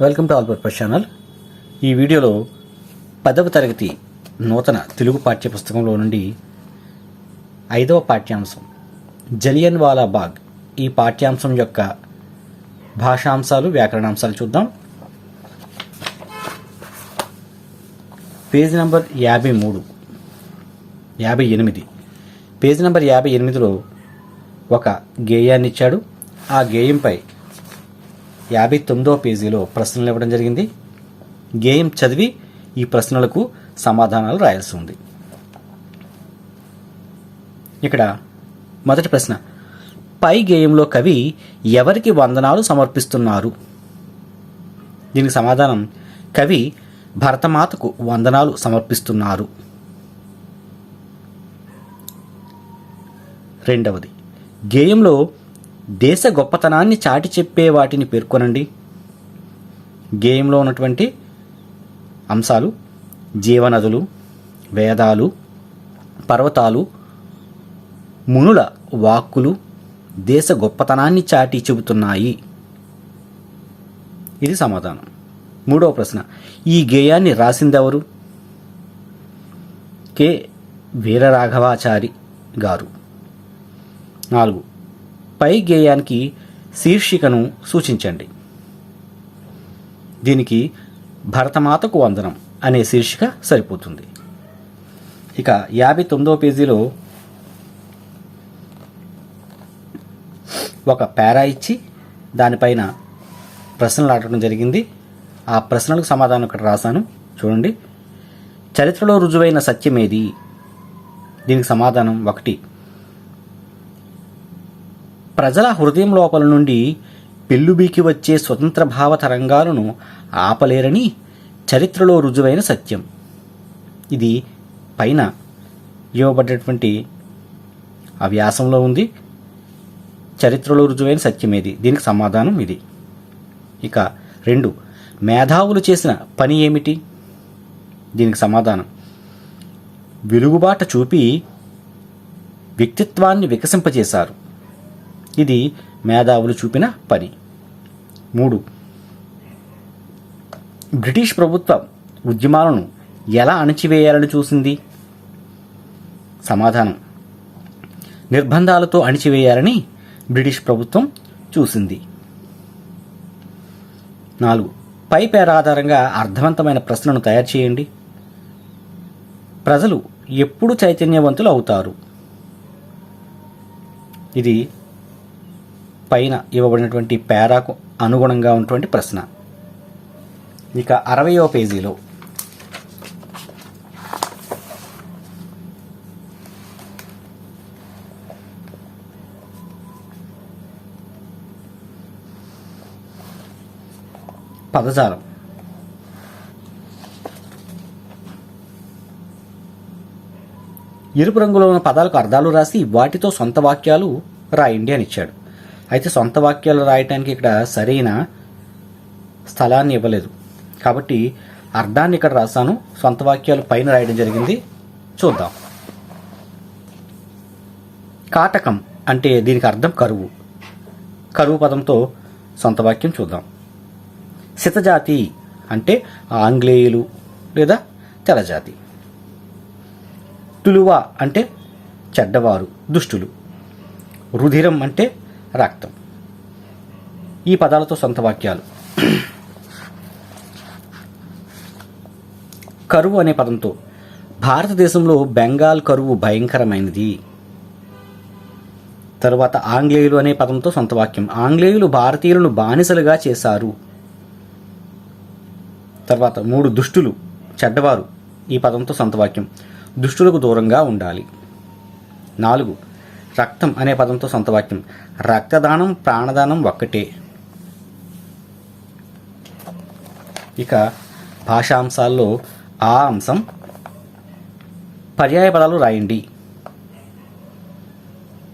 Welcome to all purpose channel. ఈ వీడియోలో పదవ తరగతి నూతన తెలుగు పాఠ్య పుస్తకంలో నుండి ఐదవ పాఠ్యాంశం జలియన్ వాలా బాగ్. ఈ పాఠ్యాంశం యొక్క భాషాంశాలు వ్యాకరణాంశాలు చూద్దాం. పేజ్ నెంబర్ యాభై మూడు యాభై ఎనిమిది. పేజ్ నెంబర్ యాభై ఎనిమిదిలో ఒక గేయాన్ని ఇచ్చాడు ఆ గేయంపై యాభై తొమ్మిదో పేజీలో ప్రశ్నలు ఇవ్వడం జరిగింది. గేయం చదివి ఈ ప్రశ్నలకు సమాధానాలు రాయాల్సి ఉంది. ఇక్కడ మొదటి ప్రశ్న. పై గేయంలో కవి ఎవరికి వందనాలు సమర్పిస్తున్నారు? దీనికి సమాధానం కవి భరతమాతకు వందనాలు సమర్పిస్తున్నారు. రెండవది గేయంలో దేశ గొప్పతనాన్ని చాటి చెప్పే వాటిని పేర్కొనండి. గేయంలో ఉన్నటువంటి అంశాలు జీవనదులు వేదాలు పర్వతాలు మునుల వాక్కులు దేశ గొప్పతనాన్ని చాటి చెబుతున్నాయి. ఇది సమాధానం. మూడవ ప్రశ్న. ఈ గేయాన్ని రాసిందెవరు? కె. వీరరాఘవాచారి గారు. నాలుగు. పై గేయానికి శీర్షికను సూచించండి. దీనికి భరతమాతకు వందనం అనే శీర్షిక సరిపోతుంది. ఇక యాభై తొమ్మిదవ పేజీలో ఒక పేరా ఇచ్చి దానిపైన ప్రశ్నలు అడగడం జరిగింది. ఆ ప్రశ్నలకు సమాధానం ఇక్కడ రాశాను. చూడండి. చరిత్రలో రుజువైన సత్యమేది? దీనికి సమాధానం ఒకటి. ప్రజల హృదయం లోపల నుండి పెళ్ళుబీకి వచ్చే స్వతంత్ర భావ తరంగాలను ఆపలేరని చరిత్రలో రుజువైన సత్యం. ఇది పైన ఇవ్వబడ్డటువంటి ఆ వ్యాసంలో ఉంది. చరిత్రలో రుజువైన సత్యం ఏది దీనికి సమాధానం ఇది. ఇక రెండు మేధావులు చేసిన పని ఏమిటి? దీనికి సమాధానం. వెలుగుబాట చూపి వ్యక్తిత్వాన్ని వికసింపజేశారు. ఇది మేధావులు చూపిన పని. మూడు. బ్రిటిష్ ప్రభుత్వం ఉద్యమాలను ఎలా అణచివేయాలని చూసింది? సమాధానం. నిర్బంధాలతో అణిచివేయాలని బ్రిటిష్ ప్రభుత్వం చూసింది. నాలుగు. పై పేర ఆధారంగా అర్థవంతమైన ప్రశ్నను తయారు చేయండి. ప్రజలు ఎప్పుడు చైతన్యవంతులు అవుతారు? ఇది పైన ఇవ్వబడినటువంటి పేరాకు అనుగుణంగా ఉన్నటువంటి ప్రశ్న. ఇక అరవయో పేజీలో. పదజాలం. ఎరుపు రంగులో ఉన్న పదాలకు అర్థాలు రాసి వాటితో సొంత వాక్యాలు రాయండి అని ఇచ్చాడు. అయితే సొంత వాక్యాలు రాయటానికి ఇక్కడ సరైన స్థలాన్ని ఇవ్వలేదు. కాబట్టి అర్థాన్ని ఇక్కడ రాశాను. సొంత వాక్యాలు పైన రాయడం జరిగింది. చూద్దాం. కాటకం అంటే దీనికి అర్థం కరువు. కరువు పదంతో సొంత వాక్యం చూద్దాం. శితజాతి అంటే ఆంగ్లేయులు లేదా తెలజాతి తులువ అంటే చెడ్డవారు దుష్టులు. రుధిరం అంటే రక్తం. ఈ పదాలతో సొంత వాక్యాలు కరువు అనే పదంతో భారతదేశంలో బెంగాల్ కరువు భయంకరమైనది. తరువాత ఆంగ్లేయులు అనే పదంతో సొంత వాక్యం ఆంగ్లేయులు భారతీయులను బానిసలుగా చేశారు. తర్వాత మూడు దుష్టులు చెడ్డవారు ఈ పదంతో సొంత వాక్యం దుష్టులకు దూరంగా ఉండాలి. నాలుగు రక్తం అనే పదంతో సొంత వాక్యం. రక్తదానం ప్రాణదానం ఒక్కటే. ఇక భాషాంశాల్లో ఆ అంశం పర్యాయ పదాలు రాయండి.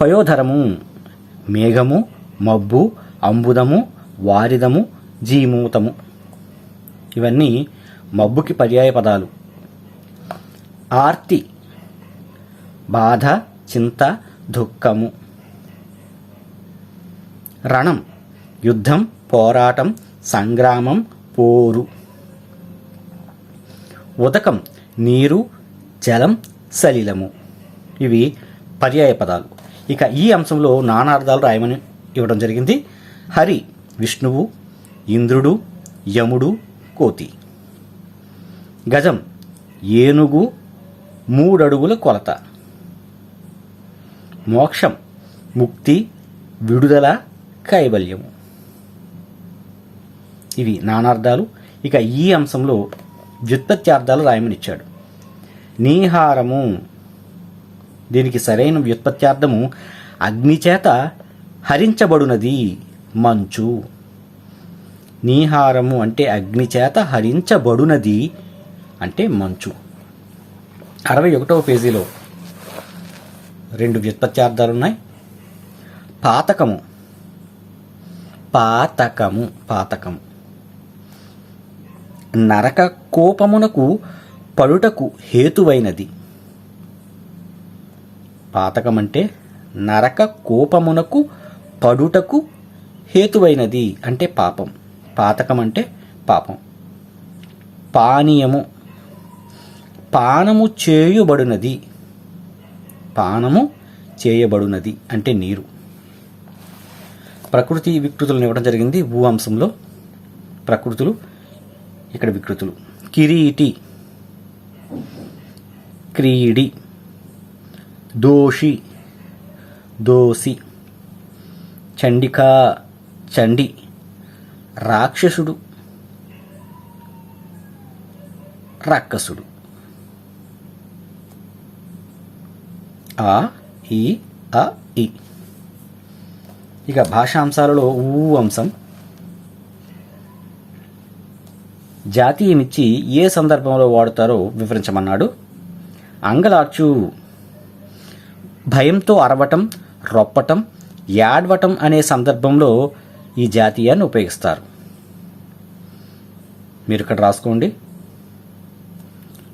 పయోధరము మేఘము మబ్బు అంబుదము వారిదము జీమూతము. ఇవన్నీ మబ్బుకి పర్యాయ పదాలు. ఆర్తి బాధ చింత దుఃఖము. రణం యుద్ధం పోరాటం సంగ్రామం పోరు. ఉదకం నీరు జలం సలిలము. ఇవి పర్యాయ పదాలు. ఇక ఈ అంశంలో నానార్థాలు రాయమని ఇవ్వడం జరిగింది. హరి విష్ణువు ఇంద్రుడు యముడు కోతి. గజం ఏనుగు మూడడుగుల కొలత. మోక్షం ముక్తి విడుదల కైవల్యము. ఇవి నానార్థాలు. ఇక ఈ అంశంలో వ్యుత్పత్త్యార్థాలు రాయమనిచ్చాడు. నీహారము. దీనికి సరైన వ్యుత్పత్త్యార్థము అగ్నిచేత హరించబడునది మంచు. నీహారము అంటే అగ్నిచేత హరించబడునది అంటే మంచు. అరవై ఒకటవ పేజీలో రెండు వ్యుత్పత్త్యార్థాలు ఉన్నాయి. పాతకము. పాతకము పాతకము నరక కోపమునకు పడుటకు హేతువైనది. పాతకం అంటే నరక కోపమునకు పడుటకు హేతువైనది అంటే పాపం. పాతకం అంటే పాపం. పానీయము. పానము చేయుబడినది. పానము చేయబడునది అంటే నీరు. ప్రకృతి వికృతులను ఇవ్వడం జరిగింది భూ అంశంలో ప్రకృతులు ఇక్కడ వికృతులు. కిరీటి క్రీడి దోషి దోసి చండికా చండి రాక్షసుడు రాక్కసుడు ఆ ఈ అ ఈ. ఇక భాషాంశాలలో ఊ అంశం. జాతీయమిచ్చి ఏ సందర్భంలో వాడుతారో వివరించమన్నాడు. అంగలార్చు. భయంతో అరవటం రొప్పటం యాడ్వటం అనే సందర్భంలో ఈ జాతీయాన్ని ఉపయోగిస్తారు. మీరు ఇక్కడ రాసుకోండి.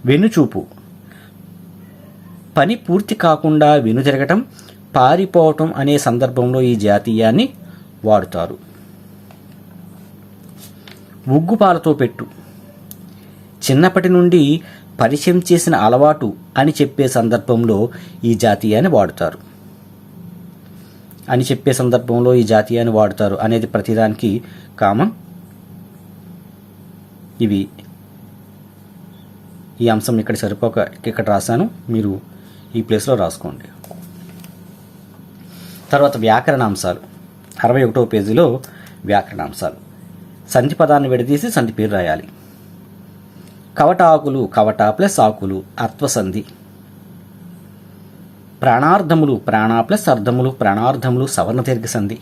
వెన్నుచూపు. పని పూర్తి కాకుండా వెనుతిరగటం పారిపోవటం అనే సందర్భంలో ఈ జాతీయాన్ని వాడుతారు. ఉగ్గుపాలతో పెట్టు. చిన్నప్పటి నుండి పరిచయం చేసిన అలవాటు అని చెప్పే సందర్భంలో ఈ జాతీయాన్ని వాడుతారు. అని చెప్పే సందర్భంలో ఈ జాతీయాన్ని వాడుతారు అనేది ప్రతిదానికి కామన్. ఇవి ఈ అంశం ఇక్కడ సరిపోక ఇక్కడ రాశాను. మీరు ఈ ప్లేస్లో రాసుకోండి. తర్వాత వ్యాకరణాంశాలు. అరవై ఒకటో పేజీలో వ్యాకరణాంశాలు. సంధి పదాన్ని విడదీసి సంధి పేరు రాయాలి. కవటాకులు కవట ప్లస్ ఆకులు అత్వసంధి. ప్రాణార్థములు ప్రాణ ప్లస్ అర్థములు ప్రాణార్థములు సవర్ణ దీర్ఘ సంధి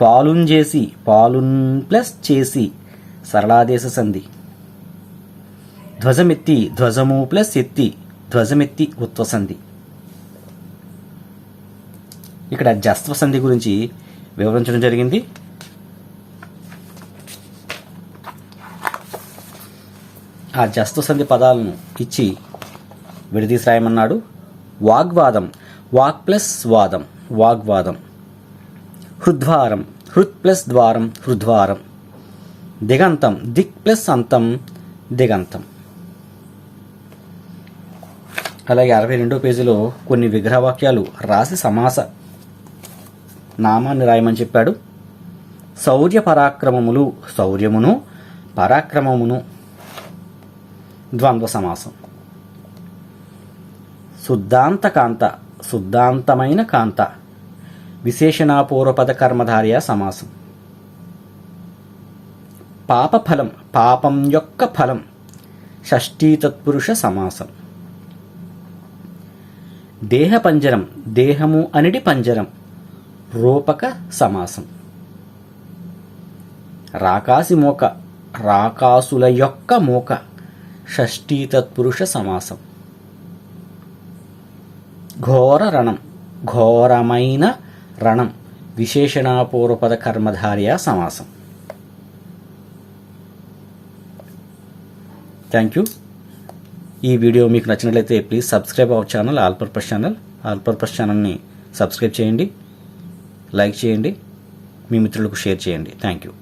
పాలుంజేసి పాలున్ ప్లస్ చేసి సరళాదేశ సంధి. ధ్వజమెత్తి ధ్వజము ప్లస్ ఎత్తి ధ్వజమెత్తి ఉత్వసంధి ఇక్కడ జస్త్వ సంధి గురించి వివరించడం జరిగింది. ఆ జస్త్వ సంధి పదాలను ఇచ్చి విడదీసి రాయమన్నాడు వాగ్వాదం వాక్ ప్లస్ వాదం వాగ్వాదం. హృద్వారం హృత్ ప్లస్ ద్వారం హృద్వారం. దిగంతం దిక్ ప్లస్ అంతం దిగంతం. అలాగే అరవై రెండో పేజీలో కొన్ని విగ్రహవాక్యాలు రాసి సమాస నామాన్ని రాయమని చెప్పాడు. శౌర్య పరాక్రమములు శౌర్యమును పరాక్రమమును ద్వంద్వ సమాసం. శుద్ధాంత కాంత శుద్ధాంతమైన కాంత విశేషణాపూర్వపద కర్మధార్య సమాసం. పాప ఫలం పాపం యొక్క ఫలం షష్ఠీ తత్పురుష సమాసం. దేహ పంజరం దేహము అనిటి పంజరం రూపక సమాసం. రాకాసి మోక రాకాసుల యొక్క మోక షష్ఠీ తత్పురుష సమాసం. ఘోర రణం ఘోరమైన రణం విశేషణాపూర్వపద కర్మధార్య సమాసం. థ్యాంక్ యూ ఈ వీడియో మీకు నచ్చినట్లయితే please subscribe our channel all purpose channel all purpose ఛానల్ని సబ్స్క్రైబ్ చేయండి లైక్ చేయండి మీ మిత్రులకు షేర్ చేయండి. Thank you